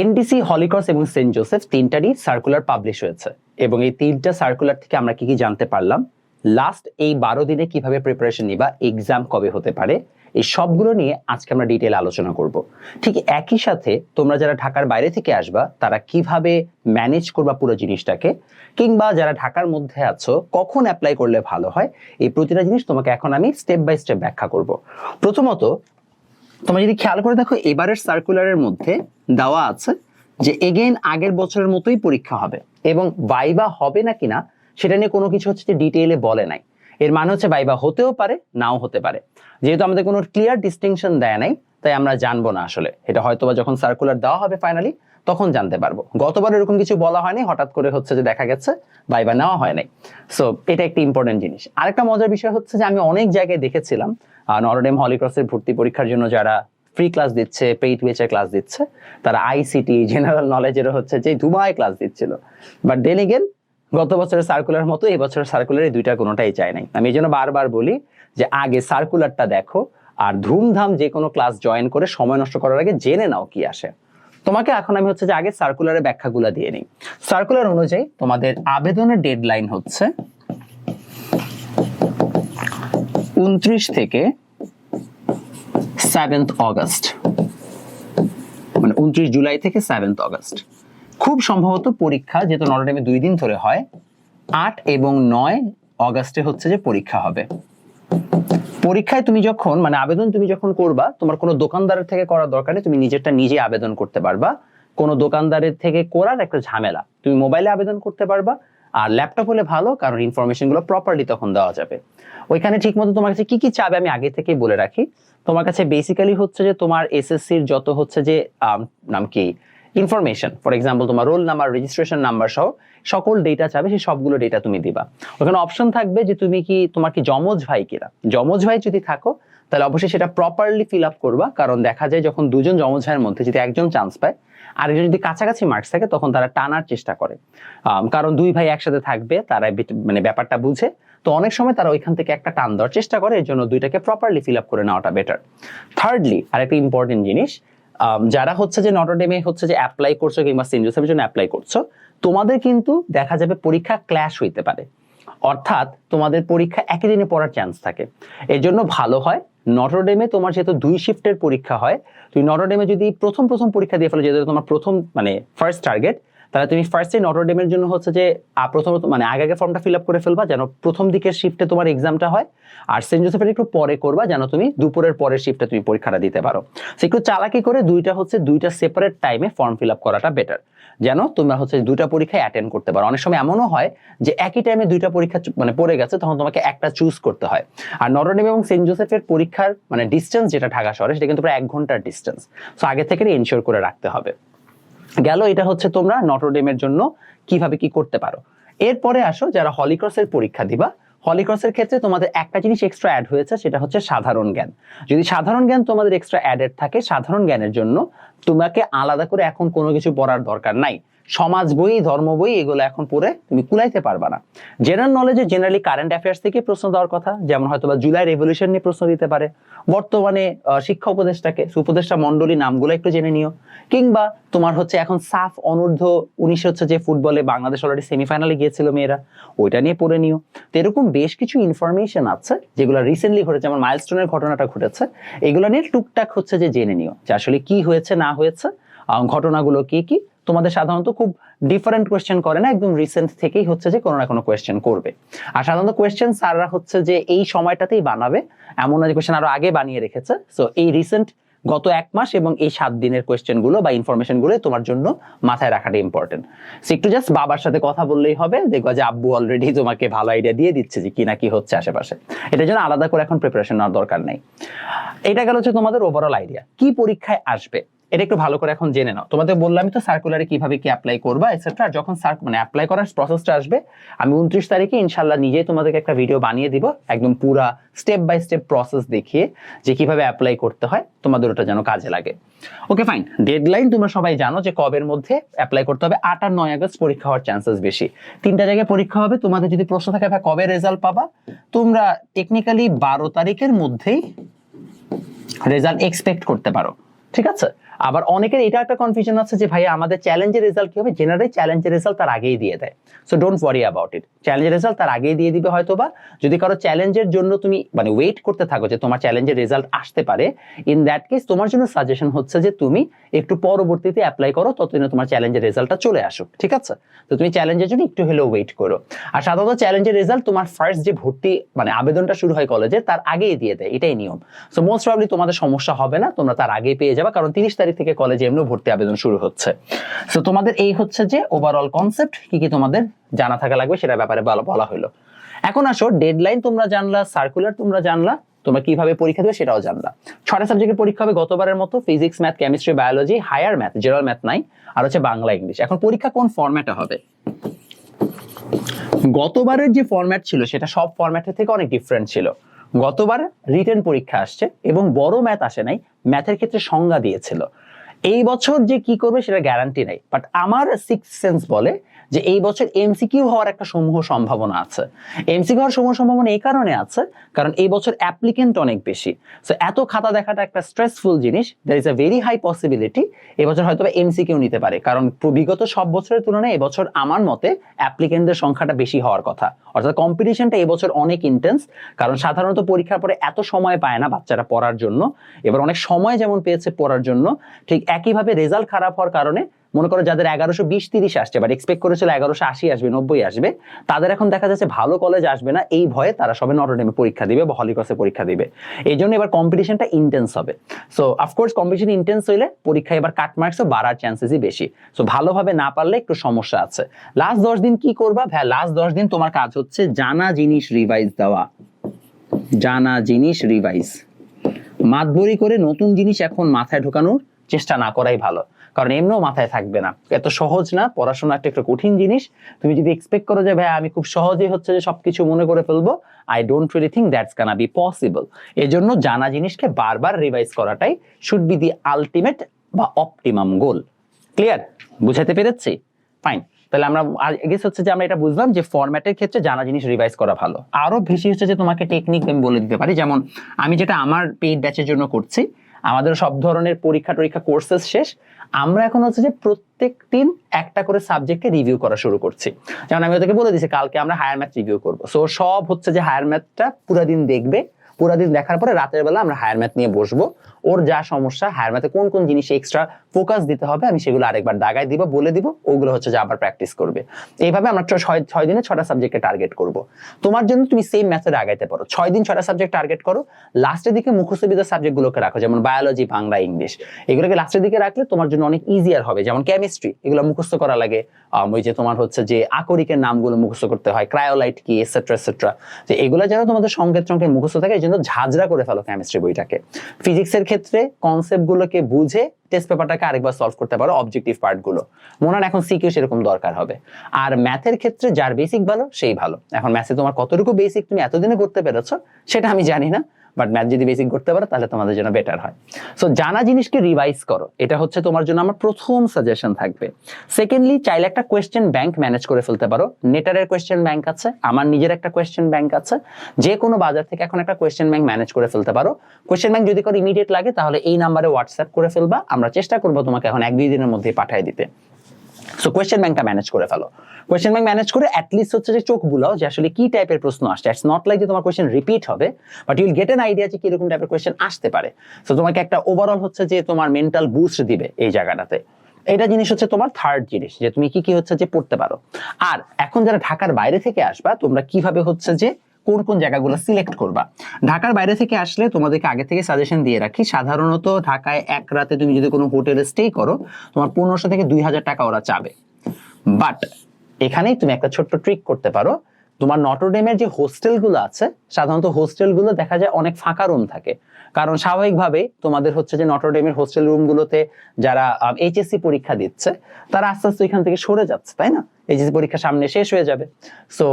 NDC Holy Cross এবং Saint Joseph তিনটারই circular publish হয়েছে। এবং এই তিনটা সার্কুলার থেকে আমরা কি কি জানতে পারলাম? লাস্ট এই বারো দিনে কীভাবে প্রিপারেশন নিবা এক্সাম কবে হতে পারে, এই সবগুলো নিয়ে আজকে আমরা ডিটেল আলোচনা করব। ঠিক একই সাথে তোমরা যারা ঢাকার বাইরে থেকে আসবা, তারা কীভাবে ম্যানেজ করবা পুরো জিনিসটাকে, কিংবা যারা ঢাকার মধ্যে আছো, কখন অ্যাপ্লাই করলে ভালো হয়, এই প্রতিটা জিনিস তোমাকে এখন আমি স্টেপ বাই স্টেপ ব্যাখ্যা করব। প্রথমত তোমরা যদি খেয়াল করে দেখো, এবারের সার্কুলারের মধ্যে দেওয়া আছে যে এগেন আগের বছরের মতোই পরীক্ষা হবে। এবং ভাইবা হবে না কিনা, সেটা নিয়ে কোনো কিছু হচ্ছে যে ডিটেইলে বলে নাই। এর মানে হচ্ছে ভাইবা হতেও পারে, নাও হতে পারে। যেহেতু আমাদের কোনো ক্লিয়ার ডিস্টিংশন দেয় নাই, তাই আমরা জানব না আসলে। এটা হয়তোবা যখন সার্কুলার দেওয়া হবে ফাইনালি তখন জানতে পারব। গতবার এরকম কিছু বলা হয়নি, হঠাৎ করে হচ্ছে যে দেখা গেছে ভাইবা নেওয়া হয় নাই। সো এটা একটা ইম্পর্টেন্ট জিনিস। আরেকটা মজার বিষয় হচ্ছে যে আমি অনেক জায়গায় দেখেছিলাম নরডেম হলিক্রসের ভর্তি পরীক্ষার জন্য যারা ফ্রি ক্লাস দিচ্ছে পেইড ওয়েচের ক্লাস দিচ্ছে, তারা আইসিটি জেনারেল নলেজেরও হচ্ছে যে দুবাই ক্লাস দিচ্ছিল। বাট দেন এগেন গত বছরের সার্কুলার মতো এই বছরের সার্কুলার এই দুইটা কোনোটাই চাই নাই। আমি এই জন্য বারবার বলি যে আগে সার্কুলারটা দেখো, আর ধুমধাম যে কোনো ক্লাস জয়েন করে সময় নষ্ট করার আগে জেনে নাও কি আসে। তোমাকে এখন আমি হচ্ছে যে আগে সার্কুলারের ব্যাখ্যাগুলো দিয়ে নিই। সার্কুলার অনুযায়ী তোমাদের আবেদনের ডেডলাইন হচ্ছে উনত্রিশ থেকে সেভেন্থ অগস্ট মানে উনত্রিশ জুলাই থেকে সেভেন্থ অগস্ট খুব সম্ভবত পরীক্ষা যেহেতু নটরডেমে দুই দিন ধরে হয়, আট এবং নয় অগস্টে হচ্ছে যে পরীক্ষা হবে। পরীক্ষায় তুমি যখন মানে আবেদন তুমি যখন করবা, তোমার কোনো দোকানদারের থেকে করার দরকার নেই, তুমি নিজেরটা নিজে আবেদন করতে পারবা। কোনো দোকানদারের থেকে করার একটা ঝামেলা, তুমি মোবাইলে আবেদন করতে পারবা। আর ল্যাপটপ হলে ভালো, কারণ ইনফরমেশনগুলো প্রপারলি তখন দেওয়া যাবে। ওইখানে ঠিক মতো তোমার কাছে কি কি চাবে আমি আগে থেকেই বলে রাখি। তোমার কাছে বেসিক্যালি হচ্ছে যে তোমার এসএসসির যত হচ্ছে যে নাম কি? ইনফরমেশন ফর এক্সাম্পল তোমার রোল নাম্বার রেজিস্ট্রেশন নাম্বার সহ সকল ডেটা চাবে, সেই সবগুলো ডেটা তুমি দিবা। ওখানে অপশন থাকবে যে তুমি কি, তোমার কি যমজ ভাই কিনা? যমজ ভাই যদি থাকো, তাহলে অবশ্যই সেটা প্রপারলি ফিল আপ করবা, কারণ দেখা যায় যখন দুজন যমজ ভাইয়ের মধ্যে যদি একজন চান্স পায় আরেকজন যদি কাছাকাছি মার্কস থাকে, তখন তারা টানার চেষ্টা করে। কারণ দুই ভাই একসাথে থাকবে তারা মানে ব্যাপারটা বুঝে। তো অনেক সময় তারা ওইখান থেকে একটা টান দেওয়ার চেষ্টা করে, এর জন্য দুইটাকে প্রপারলি ফিল আপ করে নেওয়াটা বেটার থার্ডলি আরেকটা ইম্পর্টেন্ট জিনিস যারা হচ্ছে যে নটরডেমে হচ্ছে যে অ্যাপ্লাই করছ কিংবা সেন্ট জোসেফের জন্য অ্যাপ্লাই করছ, তোমাদের কিন্তু দেখা যাবে পরীক্ষা ক্ল্যাশ হইতে পারে। অর্থাৎ তোমাদের পরীক্ষা একই দিনে পড়ার চান্স থাকে। এর জন্য ভালো হয় নটরডেমে তোমার যেহেতু দুই শিফটের পরীক্ষা হয়, তুমি নটরডেমে যদি প্রথম প্রথম পরীক্ষা দিয়ে ফেলো, যেহেতু তোমার প্রথম মানে ফার্স্ট টার্গেট তাহলে তুমি ফার্স্টে নটরডেমের জন্য হচ্ছে যে প্রথমত মানে আগে আগে ফর্মটা ফিল আপ করে ফেলবা যেন প্রথম দিকের শিফটে তোমার এক্সামটা হয়। আর সেন্ট জোসেফের একটু পরে করবা যেন তুমি দুপুরের পরের শিফটে তুমি পরীক্ষাটা দিতে পারো। So, একটু চালাকি করে দুইটা হচ্ছে দুইটা সেপারেট টাইমে ফর্ম ফিল আপ করাটা বেটার যেন তোমরা হচ্ছে দুইটা পরীক্ষায় অ্যাটেন্ড করতে পারো। অনেক সময় এমনও হয় যে একই টাইমে দুইটা পরীক্ষা মানে পড়ে গেছে তখন তোমাকে একটা চুজ করতে হয়। আর নটরডেম এবং সেন্ট জোসেফের পরীক্ষার মানে ডিস্টেন্স যেটা ঢাকা শহরে সেটা কিন্তু প্রায় এক ঘণ্টার ডিস্টেন্স সো আগে থেকে ইনশিওর করে রাখতে হবে। গেল, এটা হচ্ছে তোমরা নটরডেমের জন্য কীভাবে কি করতে পারো। এরপরে আসো যারা হলিক্রসের পরীক্ষা দিবা হলিক্রসের ক্ষেত্রে তোমাদের একটা জিনিস এক্সট্রা অ্যাড হয়েছে, সেটা হচ্ছে সাধারণ জ্ঞান। যদি সাধারণ জ্ঞান তোমাদের এক্সট্রা অ্যাডেড থাকে, সাধারণ জ্ঞানের জন্য তোমাকে আলাদা করে এখন কোনো কিছু পড়ার দরকার নাই। সমাজ বই, ধর্ম বই, এগুলো এখন পড়ে তুমি কুলাইতে পারবা না। জেনারেল নলেজে জেনারেলি কারেন্ট অ্যাফেয়ার্স থেকে প্রশ্ন দেওয়ার কথা, যেমন হয়তো বা জুলাই রেভলিউশন নিয়ে প্রশ্ন দিতে পারে। বর্তমানে শিক্ষা উপদেষ্টাকে উপদেষ্টা মন্ডলী নামগুলো একটু জেনে নিও। কিংবা তোমার হচ্ছে এখন সাফ অনূর্ধ্ব উনিশ হচ্ছে যে ফুটবলে বাংলাদেশ অলরেডি সেমিফাইনালে গিয়েছিল মেয়েরা, ওইটা নিয়ে পড়ে নিও। তো এরকম বেশ কিছু ইনফরমেশন আছে, যেগুলো রিসেন্টলি ঘটেছে, যেমন মাইলস্টোনের ঘটনাটা ঘটেছে। এগুলো নিয়ে টুকটাক হচ্ছে যে জেনে নিও যে আসলে কি হয়েছে না হয়েছে। ঘটনাগুলো কি কি? তোমাদের সাধারণত খুব ডিফারেন্ট কোয়েশ্চেন করে না, একদম রিসেন্ট থেকেই হচ্ছে যে কোনো না কোনো কোয়েশ্চেন করবে। আর সাধারণত কোয়েশ্চেন স্যাররা হচ্ছে যে এই সময়টাতেই বানাবে, এমন না যে কোয়েশ্চেন আরও আগে বানিয়ে রেখেছে। সো এই রিসেন্ট গত এক মাস এবং এই সাত দিনের কোয়েশ্চেনগুলো বা ইনফরমেশনগুলো তোমার জন্য মাথায় রাখাটা ইম্পর্টেন্ট সো একটু জাস্ট বাবার সাথে কথা বললেই হবে, দেখবা যে আব্বু অলরেডি তোমাকে ভালো আইডিয়া দিয়ে দিচ্ছে যে কি না কি হচ্ছে আশেপাশে। এটার জন্য আলাদা করে এখন প্রিপারেশন নেওয়ার দরকার নেই। এটা গেল হচ্ছে তোমাদের ওভারঅল আইডিয়া কি পরীক্ষায় আসবে? এটা একটু ভালো করে এখন জেনে নাও। তোমাদের বললামই তো সার্কুলারে কীভাবে কি অ্যাপ্লাই করবা এটসেট্রা যখন সার্ক মানে অ্যাপ্লাই করার প্রসেসটা আসবে, আমি উনত্রিশ তারিখে ইনশাল্লাহ নিজেই তোমাদেরকে একটা ভিডিও বানিয়ে দিব, একদম পুরা স্টেপ বাই স্টেপ প্রসেস দেখিয়ে যে কীভাবে অ্যাপ্লাই করতে হয়, তোমাদের ওটা যেন কাজে লাগে। ওকে ফাইন ডেডলাইন তোমরা সবাই জানো যে কবের মধ্যে অ্যাপ্লাই করতে হবে, আট আর নয় আগস্ট পরীক্ষা হওয়ার চান্সেস বেশি। তিনটা জায়গায় পরীক্ষা হবে, তোমাদের যদি প্রশ্ন থাকে, ভাই, কবে রেজাল্ট পাবা? তোমরা টেকনিক্যালি বারো তারিখের মধ্যেই রেজাল্ট এক্সপেক্ট করতে পারো। ঠিক আছে? আবার অনেকের এটা একটা কনফিউশন আছে যে ভাই আমাদের চ্যালেঞ্জের রেজাল্ট কি হবে? জেনারেলি চ্যালেঞ্জের রেজাল্ট তার আগেই দিয়ে দেয়। So don't worry about it চ্যালেঞ্জের রেজাল্ট তার আগেই দিয়ে দিবে হয়তো বা যদি কারও চ্যালেঞ্জের জন্য তুমি মানে ওয়েট করতে থাকো যে তোমার চ্যালেঞ্জের রেজাল্ট আসতে পারে ইন দ্যাট কেস তোমার জন্য সাজেশন হচ্ছে যে তুমি একটু পরবর্তীতে অ্যাপ্লাই করো, ততদিনে তোমার চ্যালেঞ্জের রেজাল্টটা চলে আসুক, ঠিক আছে? তো তুমি চ্যালেঞ্জের জন্য একটু হলেও ওয়েট করো। আর সাধারণত চ্যালেঞ্জের রেজাল্ট তোমার ফার্স্ট যে ভর্তি মানে আবেদনটা শুরু হয় কলেজে তার আগেই দিয়ে দেয়। এটাই নিয়ম। সো মোস্ট প্রবলি তোমাদের সমস্যা হবে না, তোমরা তার আগেই পেয়ে যাবে, কারণ তিরিশ তারিখ থেকে কলেজে এমনিও ভর্তি আবেদন শুরু হচ্ছে। সো তোমাদের এই হচ্ছে যে ওভারঅল কনসেপ্ট কি কি তোমাদের জানা থাকা লাগবে সেটা ব্যাপারে বলা হলো। এখন আসো ডেডলাইন তোমরা জানলা সার্কুলার তোমরা জানলা, তোমরা কীভাবে পরীক্ষা দেবে সেটাও জানলা। ছয়টা সাবজেক্টের পরীক্ষা হবে গতবারের মতো physics math chemistry biology higher math general math নাই আর হচ্ছে বাংলা ইংলিশ এখন পরীক্ষা কোন ফরম্যাটে হবে? গতবারের যে ফরম্যাট ছিল, সেটা সব ফরম্যাটের থেকে অনেক ডিফারেন্ট ছিল। গতবার রিটেন পরীক্ষা আসছে এবং বড় ম্যাথ আসে নাই, ম্যাথের ক্ষেত্রে সংজ্ঞা দিয়েছিল। এই বছর যে কি করবে সেটা গ্যারান্টি নাই বাট আমার সিক্স সেন্স বলে যে এই বছর এমসিকিউ হওয়ার একটা সমূহ সম্ভাবনা আছে। এমসিকিউ হওয়ার সমূহ সম্ভাবনা এই কারণে আছে, কারণ এই বছর অ্যাপ্লিকেন্ট অনেক বেশি। সো এত খাতা দেখাটা একটা স্ট্রেসফুল জিনিস there is a very high possibility এবছর হয়তো বা এমসিকিউ নিতে পারে। কারণ বিগত সব বছরের তুলনায় এবছর আমার মতে অ্যাপ্লিকেন্টদের সংখ্যাটা বেশি হওয়ার কথা। অর্থাৎ কম্পিটিশনটা এবছর অনেক ইন্টেন্স কারণ সাধারণত পরীক্ষার পরে এত সময় পায় না বাচ্চারা পড়ার জন্য। এবার অনেক সময় যেমন পেয়েছে পড়ার জন্য, ঠিক একইভাবে রেজাল্ট খারাপ হওয়ার কারণে মনে করো যাদের এগারোশো বিশ তিরিশ আসছে বাট এক্সপেক্ট করেছিল এগারোশো আশি আসবে, নব্বই আসবে, তাদের এখন দেখা যাচ্ছে ভালো কলেজ আসবে না, এই ভয়ে তারা সবে নটরডেমে পরীক্ষা দিবে বা হলিক্রসে পরীক্ষা দিবে। এই জন্য এবার কম্পিটিশনটা ইন্টেন্স হবে। So of course competition intense হইলে পরীক্ষা এবার কাট মার্কসও বাড়ার চান্সেসই বেশি। সো ভালোভাবে না পারলে একটু সমস্যা আছে। লাস্ট দশ দিন কি করবা? ভ্যা লাস্ট দশ দিন তোমার কাজ হচ্ছে জানা জিনিস রিভাইজ দেওয়া। জানা জিনিস রিভাইজ মাতবরি করে নতুন জিনিস এখন মাথায় ঢোকানোর চেষ্টা না করাই ভালো। কারণ এমনিও মাথায় থাকবে না। এত সহজ না, পড়াশোনা একটা একটু কঠিন জিনিস। তুমি যদি এক্সপেক্ট করো যে ভাই আমি খুব সহজেই হচ্ছে যে সবকিছু মনে করে ফেলব I don't really think that's gonna be possible এই জন্য জানা জিনিসকে বারবার রিভাইজ করাটাই শুড বি দি আলটিমেট বা অপটিমাম গোল ক্লিয়ার বুঝাতে পেরেছি? ফাইন তাহলে আমরা গেস হচ্ছে যে আমরা এটা বুঝলাম যে ফরম্যাটের ক্ষেত্রে জানা জিনিস রিভাইজ করা ভালো। আরও বেশি হচ্ছে যে তোমাকে টেকনিক আমি বলে দিতে পারি। যেমন, আমি যেটা আমার পেইড ব্যাচের জন্য করছি আমাদের সব ধরনের পরীক্ষা টরীক্ষা কোর্সেস শেষ। আমরা এখন হচ্ছে যে প্রত্যেক দিন একটা করে সাবজেক্টকে রিভিউ করা শুরু করছি। যেমন আমি ওদেরকে বলে দিচ্ছি কালকে আমরা হায়ার ম্যাথ রিভিউ করব। সো সব হচ্ছে যে হায়ার ম্যাথটা পুরো দিন দেখবে। পুরো দিন দেখার পরে রাতের বেলা আমরা হায়ার ম্যাথ নিয়ে বসবো। ওর যা সমস্যা হায়ার ম্যাথে কোন কোন জিনিসে এক্সট্রা ফোকাস দিতে হবে আমি সেগুলো আরেকবার দাগাই দিব, বলে দিব, ওগুলো হচ্ছে যে আবার প্র্যাকটিস করবে। এইভাবে আমরা ছয় ছয় দিনে ছটা সাবজেক্টে টার্গেট করব। তোমার জন্য তুমি সেম মেথড আগাইতে পারো। ছয় দিন ছটা সাবজেক্ট টার্গেট করো লাস্টের দিকে মুখস্থবিদ্যার সাবজেক্টগুলোকে রাখো, যেমন বায়োলজি বাংলা ইংলিশ এগুলোকে লাস্টের দিকে রাখলে তোমার জন্য অনেক ইজিয়ার হবে, যেমন কেমিস্ট্রি এগুলো মুখস্থ করা লাগে। ওই যে তোমার হচ্ছে যে আকরিকের নামগুলো মুখস্থ করতে হয় ক্রায়োলাইট কি এসেট্রা এসেট্রা যে এগুলো যেন তোমাদের সংকেত সংকেত মুখস্থ থাকে জন্য ঝাঁঝরা করে ফেলো কেমিস্ট্রি বইটাকে। ফিজিক্সের ক্ষেত্রে কনসেপ্ট গুলোকে বুঝে টেস্ট পেপারটাকে আরেকবার সলভ করতে পারো অবজেক্টিভ পার্টগুলো। মনে হয় এখন সিকিউ সেরকম দরকার হবে। আর ম্যাথের ক্ষেত্রে যার বেসিক ভালো, সেই ভালো। এখন ম্যাথে তোমার কতটুকু বেসিক তুমি এতদিনে করতে পেরেছ, সেটা আমি জানি না। বাট ম্যাথ যদি বেসিক করতে পারো, তাহলে তোমাদের জন্য বেটার হয়। সো জানা জিনিসকে রিভাইজ করো। এটা হচ্ছে তোমার জন্য আমার প্রথম সাজেশন থাকবে। সেকেন্ডলি চাইলে একটা কোয়েশ্চেন ব্যাংক ম্যানেজ করে ফেলতে পারো। নেটারের কোয়েশ্চেন ব্যাংক আছে, আমার নিজের একটা কোয়েশ্চেন ব্যাংক আছে। যে কোনো বাজার থেকে এখন একটা কোয়েশ্চেন ব্যাংক ম্যানেজ করে ফেলতে পারো। কোয়েশ্চেন ব্যাংক যদি করো ইমিডিয়েট লাগে, তাহলে এই নাম্বারে হোয়াটসঅ্যাপ করে ফেলবা। আমরা চেষ্টা করব তোমাকে এখন এক দুই দিনের মধ্যে পাঠিয়ে দিতে। সো কোয়েশ্চেন ব্যাংকটা ম্যানেজ করে ফেলো। কোয়েশ্চেন ব্যাংক ম্যানেজ করে অ্যাটলিস্ট হচ্ছে যে চোখ বুলাও যে আসলে কি টাইপের প্রশ্ন আসছে। ইটস নট লাইক যে তোমার কোয়েশ্চেন রিপিট হবে but you'll get an idea যে কীরকম টাইপের কোয়েশ্চেন আসতে পারে। সো তোমাকে একটা ওভারঅল হচ্ছে যে তোমার মেন্টাল বুস্ট দিবে এই জায়গাটাতে। এটা জিনিস হচ্ছে তোমার থার্ড জিনিস, যে তুমি কি কি হচ্ছে যে পড়তে পারো। আর এখন যারা ঢাকার বাইরে থেকে আসবা, তোমরা কীভাবে হচ্ছে যে কোন কোন জায়গাগুলো সিলেক্ট করবা। ঢাকার বাইরে থেকে আসলে তোমাদেরকে আগে থেকে সাজেশন দিয়ে রাখি, সাধারণত ঢাকায় এক রাতে তুমি যদি কোনো হোটেলে স্টে করো, তোমার পনেরোশো থেকে দুই হাজার টাকা ওরা চাবে। বাট এখানেই তুমি একটা ছোট্ট ট্রিক করতে পারো। তোমার নটরডেমের যে হোস্টেলগুলো আছে, সাধারণত হোস্টেলগুলো দেখা যায় অনেক ফাঁকা রুম থাকে। কারণ স্বাভাবিকভাবে তোমাদের হচ্ছে যে নটরডেমের হোস্টেল রুমগুলোতে যারা এইচএসসি পরীক্ষা দিচ্ছে, তারা আস্তে আস্তে এখান থেকে সরে যাচ্ছে, তাই না? এইচএসসি পরীক্ষা সামনে শেষ হয়ে যাবে। সো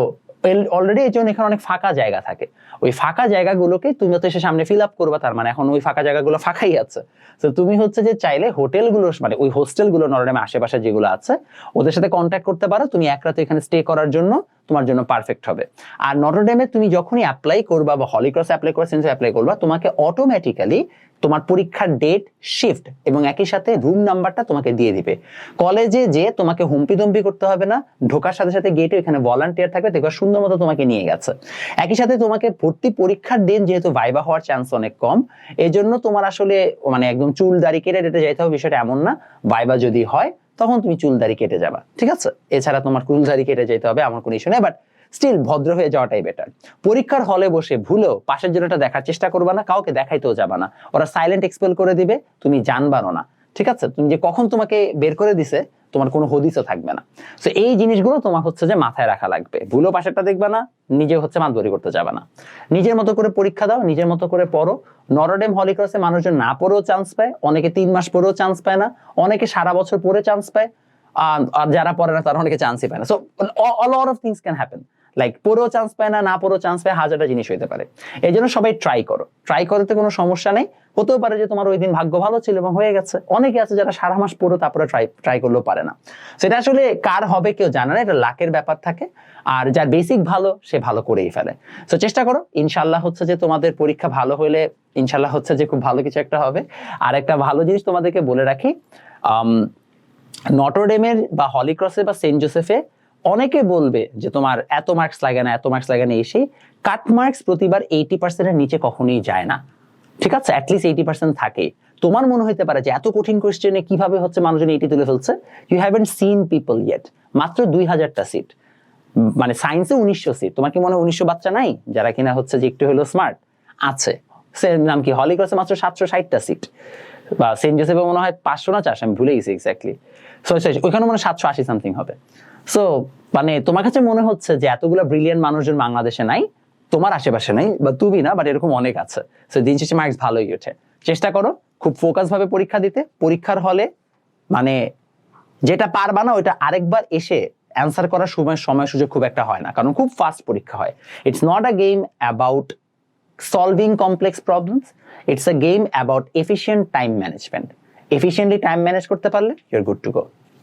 অলরেডি এই জন্য এখানে অনেক ফাঁকা জায়গা থাকে। ওই ফাঁকা জায়গাগুলোকে তুমি তো এসে সামনে ফিল আপ করবা, তার মানে এখন ওই ফাঁকা জায়গাগুলো ফাঁকাই আছে। তো তুমি হচ্ছে যে চাইলে হোটেলগুলো মানে ওই হোস্টেলগুলো নরডেমে আশেপাশে যেগুলো আছে, ওদের সাথে কন্ট্যাক্ট করতে পারো। তুমি এক রাতে এখানে স্টে করার জন্য তোমার জন্য পারফেক্ট হবে। আর নটরডেমে তুমি যখনই অ্যাপ্লাই করবা বা হলিক্রস অ্যাপ্লাই করবা সেন্স অ্যাপ্লাই করবা, তোমাকে অটোমেটিক্যালি তোমার পরীক্ষার ডেট শিফট এবং একই সাথে রুম নাম্বারটা তোমাকে দিয়ে দিবে। কলেজে যে তোমাকে হুম্পি দম্পি করতে হবে না, ঢোকার সাথে সাথে গেটে এখানে ভলান্টিয়ার থাকবে, দেখবে সুন্দর মতো তোমাকে নিয়ে গেছে। একই সাথে তোমাকে ভর্তি পরীক্ষার দিন যেহেতু ভাইবা হওয়ার চান্স অনেক কম এই জন্য তোমার আসলে মানে একদম চুল দাড়ি কেটে টেটে যাইতে হবে, বিষয়টা এমন না। ভাইবা যদি হয় তখন তুমি চুলদারি কেটে যাবা, ঠিক আছে? এছাড়া তোমার চুল দাড়ি কেটে যেতে হবে, আমার কোনো ইস্যু নেই বাট স্টিল ভদ্র হয়ে যাওয়াটাই বেটার পরীক্ষার হলে বসে ভুলেও পাশের জন্যটা দেখার চেষ্টা করবা না, কাউকে দেখাইতেও যাবা না। ওরা সাইলেন্ট এক্সপেল করে দিবে, তুমি জানবারও না, ঠিক আছে? তুমি যে কখন তোমাকে বের করে দিছে তোমার কোনো হদিসও থাকবে না। তো এই জিনিসগুলো তোমার হচ্ছে যে মাথায় রাখা লাগবে। ভুলেও পাশেরটা দেখবা না, নিজে হচ্ছে মাতবরি করতে যাবে না। নিজের মতো করে পরীক্ষা দাও, নিজের মতো করে পড়ো। নরডেম হলিক্রসে মানুষজন না পড়েও চান্স পায়, অনেকে তিন মাস পরেও চান্স পায় না, অনেকে সারা বছর পরে চান্স পায়, আর যারা পড়ে না তারা অনেকে চান্সই পায় না। So all of things can happen like পরেও চান্স পায় না না পরেও চান্স পায়, হাজারটা জিনিস হইতে পারে। এই জন্য সবাই ট্রাই করো। ট্রাই করতে কোনো সমস্যা নেই। হতেও পারে যে তোমার ওই দিন ভাগ্য ভালো ছিল এবং হয়ে গেছে। অনেকে আছে যারা সারা মাস পড়ো তারপরে ট্রাই ট্রাই করলেও পারে না। সেটা আসলে কার হবে কেউ জানে না, এটা লাকের ব্যাপার থাকে। আর যার বেসিক ভালো, সে ভালো করেই ফেলে। তো চেষ্টা করো ইনশাল্লাহ হচ্ছে যে তোমাদের পরীক্ষা ভালো হলে ইনশাল্লাহ হচ্ছে যে খুব ভালো কিছু একটা হবে। আর একটা ভালো জিনিস তোমাদেরকে বলে রাখি নটরডেমের বা হলিক্রসে বা সেন্ট জোসেফে অনেকে বলবে যে তোমার এত মার্কস লাগে না, এত মার্কস লাগে না এসে কাট মার্কস প্রতিবার এইটি পার্সেন্টের নিচে কখনোই যায় না। ঠিক আছে অ্যাটলিস্ট এইটি পার্সেন্ট থাকে। তোমার মনে হইতে পারে যে এত কঠিন কোয়েশ্চেনে কীভাবে হচ্ছে মানুষজন এইটি তুলে ফেলছে? You haven't seen people yet মাত্র দুই হাজারটা সিট মানে সায়েন্সে উনিশশো সিট তোমার কি মনে হয় উনিশশো বাচ্চা নাই? যারা কিনা হচ্ছে যে একটু হলো স্মার্ট আছে। সে নাম কি হলিক্রসে মাত্র সাতশো ষাটটা সিট বা সেন্ট জোসেফে মনে হয় পাঁচশো না চারশো, আমি ভুলে গেছি এক্স্যাক্টলি সো ওইখানে মনে হয় সাতশো আশি সামথিং হবে। সো মানে তোমার কাছে মনে হচ্ছে যে এতগুলো ব্রিলিয়ান মানুষজন বাংলাদেশে নাই? তোমার আশেপাশে নাই, বা তুমি না বাট এরকম অনেক আছে। সো দিন শেষে মার্কস ভালোই ওঠে। চেষ্টা করো খুব ফোকাস ভাবে পরীক্ষা দিতে। পরীক্ষার হলে মানে যেটা পারবা না, ওইটা আরেকবার এসে অ্যান্সার করার সময় সময় সুযোগ খুব একটা হয় না। কারণ খুব ফাস্ট পরীক্ষা হয়। It's not a game about solving complex problems it's a game about efficient time management efficiently time manage করতে পারলে ইউর গুড টু go